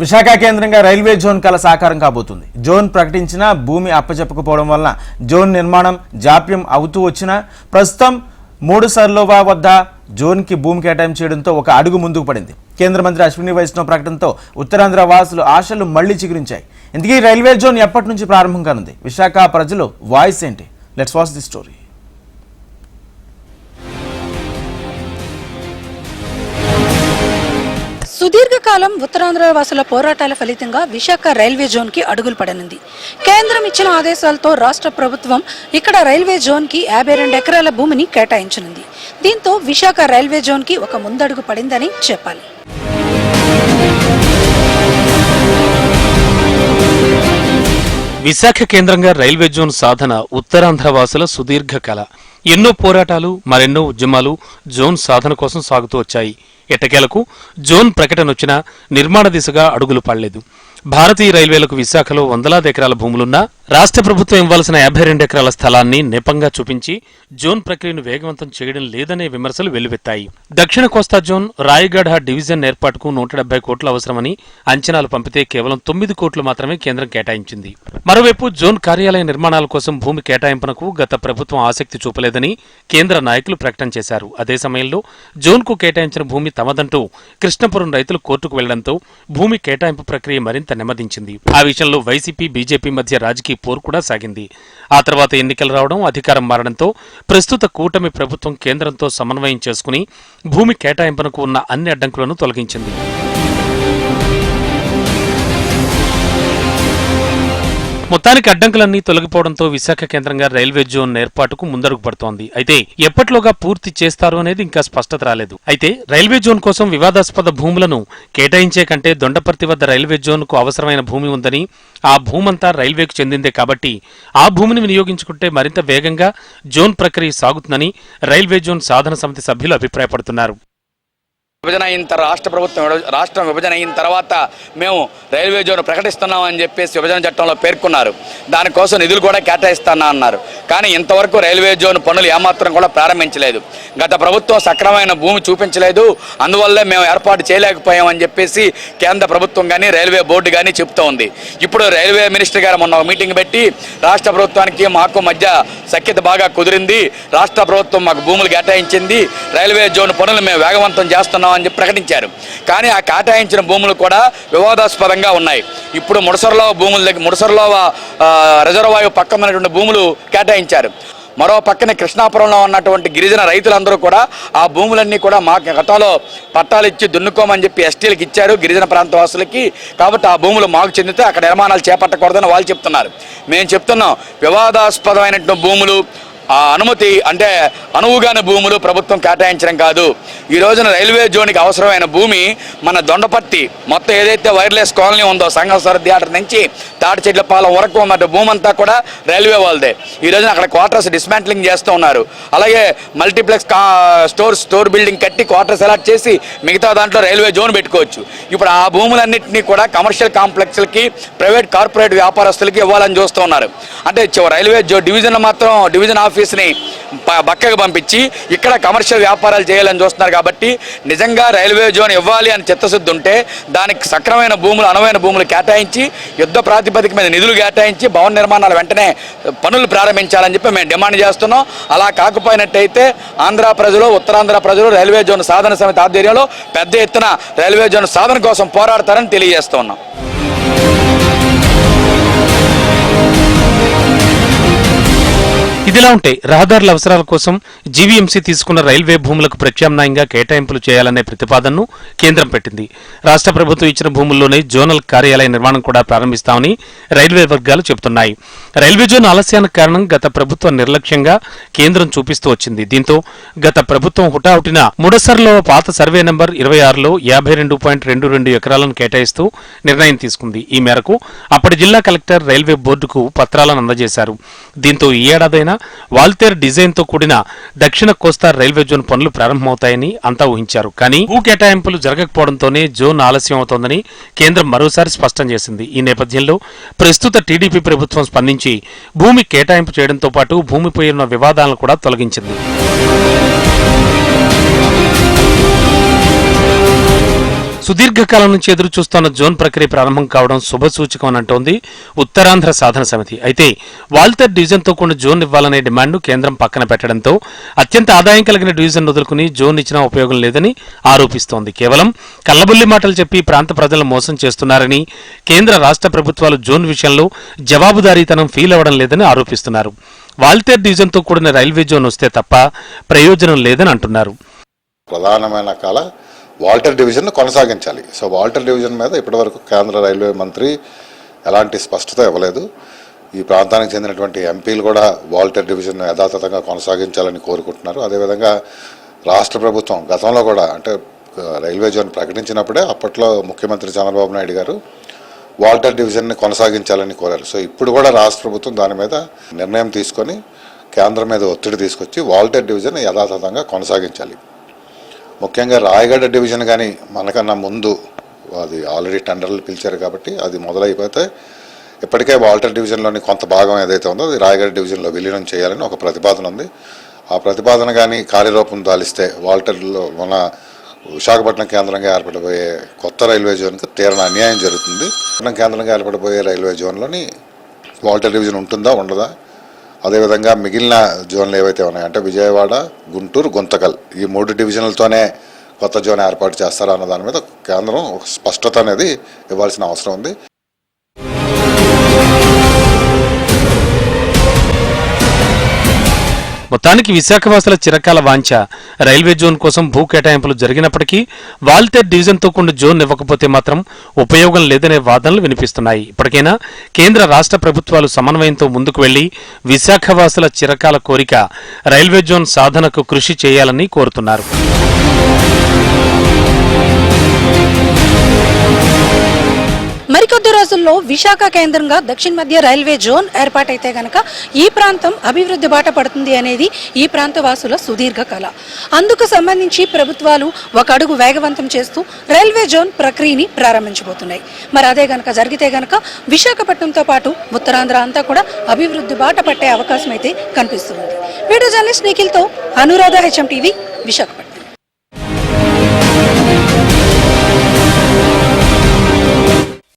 విశాఖ కేంద్రంగా railway zone కల సాకారం కాబోతుంది. జోన్ ప్రకటించినా భూమి అప్పచెప్పకపోవడం వలన జోన్ నిర్మాణం జాప్యం అవుతూ వచ్చినా ప్రస్తుతం మూడు సర్లోవా వద్ద జోన్కి భూమి కేటాయింపు చేయడంతో ఒక అడుగు ముందుకు పడింది. కేంద్ర మంత్రి అశ్విని వైష్ణవ్ ప్రకటనతో ఉత్తరాంధ్ర వాసులు ఆశలు మళ్ళీ చిగురించాయి. ఇందుకే రైల్వే జోన్ ఎప్పటి నుంచి ప్రారంభం కానుంది? విశాఖ ప్రజలు వాయిస్ ఏంటి? లెట్స్ వాచ్ ది స్టోరీ సుదీర్ఘకాలం ఉత్తరాంధ్ర వాసుల పోరాటాల ఫలితంగా విశాఖ రైల్వే జోన్కి అడుగులు పడనుంది. కేంద్రం ఇచ్చిన ఆదేశాలతో రాష్ట్ర ప్రభుత్వం ఇక్కడ రైల్వే జోన్కి యాభై రెండు ఎకరాల భూమిని కేటాయించనుంది. దీంతో విశాఖ రైల్వే జోన్కి ఒక ముందడుగు పడిందని చెప్పాలి. విశాఖ కేంద్రంగా రైల్వే జోన్ సాధన ఉత్తరాంధ్ర వాసుల సుదీర్ఘ కళ ఎన్నో పోరాటాలు మరెన్నో ఉద్యమాలు జోన్ సాధన కోసం సాగుతూ వచ్చాయి. ఎట్టకేలకు జోన్ ప్రకటన వచ్చినా నిర్మాణ దిశగా అడుగులు పడలేదు. భారతీయ రైల్వేలకు విశాఖలో వందలాది ఎకరాల భూములున్నా రాష్ట్ర ప్రభుత్వం ఇవ్వాల్సిన యాభై రెండు ఎకరాల స్థలాన్ని నెపంగా చూపించి జోన్ ప్రక్రియను వేగవంతం చేయడం లేదనే విమర్శలు వెల్లువెత్తాయి. దక్షిణ కోస్తా జోన్ రాయగఢ డివిజన్ ఏర్పాటుకు నూట డెబ్బై కోట్లు అవసరమని అంచనాలు పంపితే కేవలం తొమ్మిది కోట్లు మాత్రమే కేంద్రం కేటాయించింది. మరోవైపు జోన్ కార్యాలయ నిర్మాణాల కోసం భూమి కేటాయింపునకు గత ప్రభుత్వం ఆసక్తి చూపలేదని కేంద్ర నాయకులు ప్రకటన చేశారు. అదే సమయంలో జోన్కు కేటాయించిన భూమి తమదంటూ కృష్ణపురం రైతులు కోర్టుకు వెళ్ళడంతో భూమి కేటాయింపు ప్రక్రియ మరింత నెమ్మదించింది. ఆ విషయంలో వైసీపీ బీజేపీ మధ్య రాజకీయ పోరు కూడా సాగింది. ఆ తర్వాత ఎన్నికలు రావడం అధికారం మారడంతో ప్రస్తుత కూటమి ప్రభుత్వం కేంద్రంతో సమన్వయం చేసుకుని భూమి కేటాయింపునకు ఉన్న అన్ని అడ్డంకులను తొలగించింది. మొత్తానికి అడ్డంకులన్నీ తొలగిపోవడంతో విశాఖ కేంద్రంగా రైల్వే జోన్ ఏర్పాటుకు ముందడుగు పడుతోంది. అయితే ఎప్పట్లోగా పూర్తి చేస్తారు అనేది ఇంకా స్పష్టత రాలేదు. అయితే రైల్వే జోన్ కోసం వివాదాస్పద భూములను కేటాయించే కంటే దొండపర్తి వద్ద రైల్వే జోన్కు అవసరమైన భూమి ఉందని ఆ భూమంతా రైల్వేకు చెందిందే కాబట్టి ఆ భూమిని వినియోగించుకుంటే మరింత వేగంగా జోన్ ప్రక్రియ సాగుతుందని రైల్వే జోన్ సాధన సమితి సభ్యులు అభిప్రాయపడుతున్నారు. విభజన అయిన తర్వాత రాష్ట్ర ప్రభుత్వం రాష్ట్రం విభజన అయిన తర్వాత మేము రైల్వే జోన్ ప్రకటిస్తున్నామని చెప్పేసి విభజన చట్టంలో పేర్కొన్నారు. దానికోసం నిధులు కూడా కేటాయిస్తానా అన్నారు. కానీ ఇంతవరకు రైల్వే జోన్ పనులు ఏమాత్రం కూడా ప్రారంభించలేదు. గత ప్రభుత్వం సక్రమమైన భూమి చూపించలేదు. అందువల్లే మేము ఏర్పాటు చేయలేకపోయామని చెప్పేసి కేంద్ర ప్రభుత్వం కానీ రైల్వే బోర్డు కానీ చెప్తూ ఉంది. ఇప్పుడు రైల్వే మినిస్టర్ గారు మొన్న ఒక మీటింగ్ పెట్టి రాష్ట్ర ప్రభుత్వానికి మాకు మధ్య సఖ్యత బాగా కుదిరింది. రాష్ట్ర ప్రభుత్వం మాకు భూములు కేటాయించింది. రైల్వే జోన్ పనులు మేము వేగవంతం చేస్తున్నాం అని చెప్పి ప్రకటించారు. కానీ ఆ కేటాయించిన భూములు కూడా వివాదాస్పదంగా ఉన్నాయి. ఇప్పుడు ముడసరలో భూముల దగ్గర ముడసరలో రిజర్వాయు పక్కనటువంటి భూములు కేటాయించారు. మరో పక్కన కృష్ణాపురంలో ఉన్నటువంటి గిరిజన రైతులందరూ కూడా ఆ భూములన్నీ కూడా మా గతంలో పట్టాలు ఇచ్చి దున్నుకోమని చెప్పి ఎస్టీలకు ఇచ్చారు గిరిజన ప్రాంత వాసులకి కాబట్టి ఆ భూములు మాకు చెందితే అక్కడ నిర్మాణాలు చేపట్టకూడదని వాళ్ళు చెప్తున్నారు. మేము చెప్తున్నాం వివాదాస్పదమైనటువంటి భూములు ఆ అనుమతి అంటే అనువుగాని భూములు ప్రభుత్వం కేటాయించడం కాదు. ఈ రోజున రైల్వే జోన్కి అవసరమైన భూమి మన దొండపర్తి మొత్తం ఏదైతే వైర్లెస్ కాలనీ ఉందో సంఘసర థియేటర్ నుంచి తాటిచెట్లపాలెం వరకు ఉన్నట్టు భూమి అంతా కూడా రైల్వే వాళ్ళదే. ఈ రోజున అక్కడ క్వార్టర్స్ డిస్మాంట్లింగ్ చేస్తూ ఉన్నారు. అలాగే మల్టీప్లెక్స్ కా స్టోర్ స్టోర్ బిల్డింగ్ కట్టి క్వార్టర్స్ అలాట్ చేసి మిగతా దాంట్లో రైల్వే జోన్ పెట్టుకోవచ్చు. ఇప్పుడు ఆ భూములన్నింటినీ కూడా కమర్షియల్ కాంప్లెక్స్లకి ప్రైవేట్ కార్పొరేట్ వ్యాపారస్తులకి ఇవ్వాలని చూస్తూ ఉన్నారు. అంటే రైల్వే జో డివిజన్ మాత్రం డివిజన్ ఆఫీస్ని బక్కగా పక్కకు పంపించి ఇక్కడ కమర్షియల్ వ్యాపారాలు చేయాలని చూస్తున్నారు కాబట్టి నిజంగా రైల్వే జోన్ ఇవ్వాలి అని చిత్తశుద్ధి ఉంటే దానికి సక్రమైన భూములు అనువైన భూములు కేటాయించి యుద్ధ ప్రాతిపదిక మీద నిధులు కేటాయించి భవన నిర్మాణాలు వెంటనే పనులు ప్రారంభించాలని చెప్పి మేము డిమాండ్ చేస్తున్నాం. అలా కాకపోయినట్టయితే ఆంధ్ర ప్రజలు ఉత్తరాంధ్ర ప్రజలు రైల్వే జోన్ సాధన సమితి ఆధ్వర్యంలో పెద్ద ఎత్తున రైల్వే జోన్ సాధన కోసం పోరాడతారని తెలియజేస్తున్నాం ఇదిలా ఉంటే రహదారుల అవసరాల కోసం జీవీఎంసీ తీసుకున్న రైల్వే భూములకు ప్రత్యామ్నాయంగా కేటాయింపులు చేయాలనే ప్రతిపాదనను కేంద్రం పెట్టింది. రాష్ట్ర ప్రభుత్వం ఇచ్చిన భూముల్లోనే జోనల్ కార్యాలయ నిర్మాణం కూడా ప్రారంభిస్తామని రైల్వే వర్గాలు చెబుతున్నాయి. రైల్వే జోన్ ఆలస్యానికి కారణం గత ప్రభుత్వ నిర్లక్ష్యంగా కేంద్రం చూపిస్తూ వచ్చింది. దీంతో గత ప్రభుత్వం హుటాహుటిన ముడసర్లో పాత సర్వే నెంబర్ ఇరవై ఆరులో యాభై రెండు పాయింట్ రెండు రెండు ఎకరాలను కేటాయిస్తూ నిర్ణయం తీసుకుంది. ఈ మేరకు అప్పటి జిల్లా కలెక్టర్ రైల్వే బోర్డుకు పత్రాలను అందజేశారు. దీంతో ఈ ఏడాదైనా వాల్తేర్ డిజైన్తో కూడిన దక్షిణ కోస్తా రైల్వే జోన్ పనులు ప్రారంభమవుతాయని అంతా ఊహించారు. కానీ భూ కేటాయింపులు జరగకపోవడంతోనే జోన్ ఆలస్యం అవుతోందని కేంద్రం మరోసారి స్పష్టం చేసింది. ఈ నేపథ్యంలో ప్రస్తుత టీడీపీ ప్రభుత్వం స్పందించి భూమి కేటాయింపు చేయడంతో పాటు భూమిపై ఉన్న వివాదాలను కూడా తొలగించింది. సుదీర్ఘకాలం నుంచి ఎదురు చూస్తున్న జోన్ ప్రక్రియ ప్రారంభం కావడం శుభసూచకం అని అంటోంది ఉత్తరాంధ్ర సాధన సమితి. అయితే వాల్తర్ డివిజన్తో కూడిన జోన్ ఇవ్వాలనే డిమాండ్ను కేంద్రం పక్కన పెట్టడంతో అత్యంత ఆదాయం కలిగిన డివిజన్ వదులుకుని జోన్ ఇచ్చినా ఉపయోగం లేదని ఆరోపిస్తోంది. కేవలం కల్లబుల్లి మాటలు చెప్పి ప్రాంత ప్రజలను మోసం చేస్తున్నారని కేంద్ర రాష్ట్ర ప్రభుత్వాలు జోన్ విషయంలో జవాబుదారీతనం ఫీల్ అవ్వడం లేదని ఆరోపిస్తున్నారు. వాల్తేర్ డివిజన్తో కూడిన రైల్వే జోన్ వస్తే తప్ప ప్రయోజనం లేదని అంటున్నారు. ప్రధానమైన కళ వాల్టర్ డివిజన్ కొనసాగించాలి. సో వాల్టర్ డివిజన్ మీద ఇప్పటివరకు కేంద్ర రైల్వే మంత్రి ఎలాంటి స్పష్టత ఇవ్వలేదు. ఈ ప్రాంతానికి చెందినటువంటి ఎంపీలు కూడా వాల్టర్ డివిజన్ యథాతథంగా కొనసాగించాలని కోరుకుంటున్నారు. అదేవిధంగా రాష్ట్ర ప్రభుత్వం గతంలో కూడా అంటే రైల్వే జోన్ ప్రకటించినప్పుడే అప్పట్లో ముఖ్యమంత్రి చంద్రబాబు నాయుడు గారు వాల్టర్ డివిజన్ని కొనసాగించాలని కోరారు. సో ఇప్పుడు కూడా రాష్ట్ర ప్రభుత్వం దాని మీద నిర్ణయం తీసుకొని కేంద్రం మీద ఒత్తిడి తీసుకొచ్చి వాల్టర్ డివిజన్ యథాతథంగా కొనసాగించాలి. ముఖ్యంగా రాయగడ డివిజన్ కానీ మనకన్నా ముందు అది ఆల్రెడీ టెండర్లు పిలిచారు కాబట్టి అది మొదలైపోతే ఇప్పటికే వాల్టర్ డివిజన్లోని కొంత భాగం ఏదైతే ఉందో అది రాయగడ డివిజన్లో విలీనం చేయాలని ఒక ప్రతిపాదన ఉంది. ఆ ప్రతిపాదన కానీ కార్యరూపం దాలిస్తే వాల్టర్లో మన విశాఖపట్నం కేంద్రంగా ఏర్పడబోయే కొత్త రైల్వే జోన్కి తీరన అన్యాయం జరుగుతుంది. విశాఖపట్నం కేంద్రంగా ఏర్పడబోయే రైల్వే జోన్లోని వాల్టర్ డివిజన్ ఉంటుందా ఉండదా? అదేవిధంగా మిగిలిన జోన్లు ఏవైతే ఉన్నాయో అంటే విజయవాడ గుంటూరు గుంతకల్ ఈ మూడు డివిజన్లతోనే కొత్త జోన్ ఏర్పాటు చేస్తారా అన్న దాని మీద కేంద్రం స్పష్టత అనేది ఇవ్వాల్సిన అవసరం ఉంది. మొత్తానికి విశాఖవాసుల చిరకాల వాంఛ. రైల్వే జోన్ కోసం భూ కేటాయింపులు జరిగినప్పటికీ వాల్తేర్ డివిజన్తో కూడిన జోన్ ఇవ్వకపోతే మాత్రం ఉపయోగం లేదనే వాదనలు వినిపిస్తున్నాయి. ఇప్పటికైనా కేంద్ర రాష్ట్ర ప్రభుత్వాలు సమన్వయంతో ముందుకు వెళ్ళి విశాఖవాసుల చిరకాల కోరిక రైల్వే జోన్ సాధనకు కృషి చేయాలని కోరుతున్నారు. మరికొద్ది రోజుల్లో విశాఖ కేంద్రంగా దక్షిణ మధ్య రైల్వే జోన్ ఏర్పాటైతే గనక ఈ ప్రాంతం అభివృద్ధి బాట పడుతుంది అనేది ఈ ప్రాంత వాసుల సుదీర్ఘ కళ అందుకు సంబంధించి ప్రభుత్వాలు ఒక అడుగు వేగవంతం చేస్తూ రైల్వే జోన్ ప్రక్రియని ప్రారంభించబోతున్నాయి. మరి అదే గనక జరిగితే గనక విశాఖపట్నంతో పాటు ఉత్తరాంధ్ర అంతా కూడా అభివృద్ధి బాట పట్టే అవకాశం అయితే కనిపిస్తుంది. వీడియో జర్నలిస్ట్ నిఖిల్తో అనురాధ హెచ్ఎం టీవీ విశాఖపట్నం.